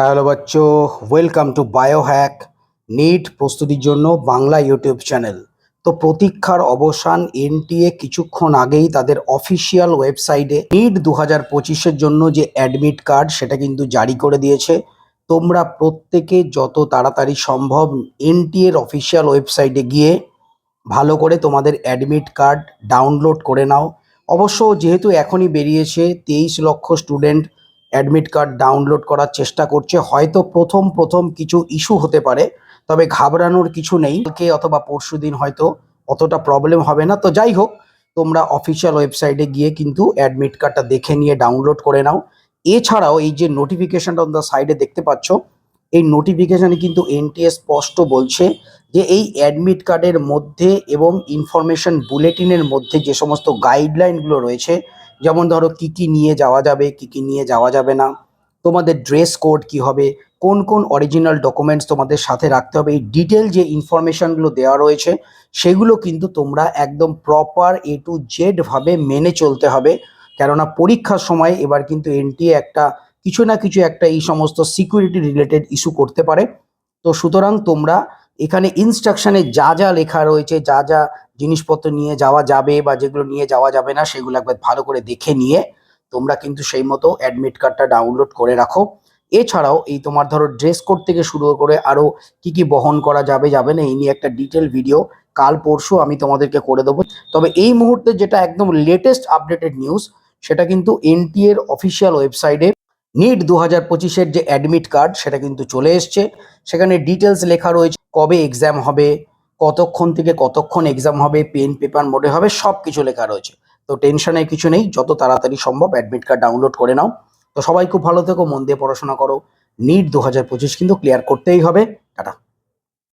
Hello বাচ্চো welcome to Biohack NEET প্রস্তুতির জন্য বাংলা ইউটিউব চ্যানেল তো প্রতীক্ষার অবসান এনটিএ কিছুক্ষণ আগেই তাদের অফিসিয়াল ওয়েবসাইটে নিট দু হাজার পঁচিশের জন্য যে অ্যাডমিট কার্ড সেটা কিন্তু জারি করে দিয়েছে। তোমরা প্রত্যেকে যত তাড়াতাড়ি সম্ভব এনটিএর অফিসিয়াল ওয়েবসাইটে গিয়ে ভালো করে তোমাদের অ্যাডমিট কার্ড ডাউনলোড করে নাও। অবশ্য যেহেতু এখনই বেরিয়েছে, তেইশ লক্ষ স্টুডেন্ট অ্যাডমিট কার্ড ডাউনলোড করার চেষ্টা করছে। হয়তো প্রথম প্রথম কিছু ইস্যু হতে পারে, তবে ঘাবড়ানোর কিছু নেই। কালকে অথবা পরশু দিন হয়তো অতটা প্রবলেম হবে না। তো যাই হোক, তোমরা অফিসিয়াল ওয়েবসাইটে গিয়ে কিন্তু অ্যাডমিট কার্ডটা দেখে নিয়ে ডাউনলোড করে নাও। এছাড়াও এই যে নোটিফিকেশনটা দ্য সাইডে দেখতে পাচ্ছ এই নোটিফিকেশনে কিন্তু এনটিএস স্পষ্ট বলছে যে এই অ্যাডমিট কার্ডের মধ্যে এবং ইনফরমেশন বুলেটিনের মধ্যে যে সমস্ত গাইডলাইনগুলো রয়েছে, যেমন ধরো কি কি নিয়ে যাওয়া যাবে, কি কি নিয়ে যাওয়া যাবে না, তোমাদের ড্রেস কোড কি হবে, কোন কোন অরিজিনাল ডকুমেন্টস তোমাদের সাথে রাখতে হবে, এই ডিটেল যে ইনফরমেশনগুলো দেওয়া রয়েছে, সেগুলো কিন্তু তোমরা একদম প্রপার এ টু জেডভাবে মেনে চলতে হবে। কেননা পরীক্ষার সময় এবার কিন্তু এনটিএ একটা কিছু না কিছু একটা এই সমস্ত সিকিউরিটি রিলেটেড ইস্যু করতে পারে। তো সুতরাং তোমরা এখানে ইনস্ট্রাকশনে যা যা লেখা রয়েছে, যা যা জিনিসপত্র নিয়ে যাওয়া যাবে বা যেগুলো নিয়ে যাওয়া যাবে না, সেগুলো একবার ভালো করে দেখে নিয়ে তোমরা কিন্তু সেই মতো অ্যাডমিট কার্ডটা ডাউনলোড করে রাখো। এছাড়াও এই তোমার ধরো ড্রেস কোড থেকে শুরু করে আরও কি কি বহন করা যাবে যাবে না, এই নিয়ে একটা ডিটেল ভিডিও কাল পরশু আমি তোমাদেরকে করে দেবো। তবে এই মুহূর্তে যেটা একদম লেটেস্ট আপডেটেড নিউজ সেটা কিন্তু এনটি এর অফিসিয়াল ওয়েবসাইটে নিট দু হাজার পঁচিশের যে অ্যাডমিট কার্ড সেটা কিন্তু চলে এসছে। সেখানে ডিটেলস লেখা রয়েছে, কবে এক্সাম হবে, কতক্ষণ থেকে কতক্ষণ এক্সাম হবে পেন পেপার মোডে হবে সব কিছু লেখা রয়েছে। তো টেনশনের কিছু নেই, যত তাড়াতাড়ি সম্ভব অ্যাডমিট কার্ড ডাউনলোড করে নাও। তো সবাই খুব ভালো থেকো, মন দিয়ে পড়াশোনা করো। নিট দু হাজার পঁচিশ কিন্তু ক্লিয়ার করতেই হবে। টাটা।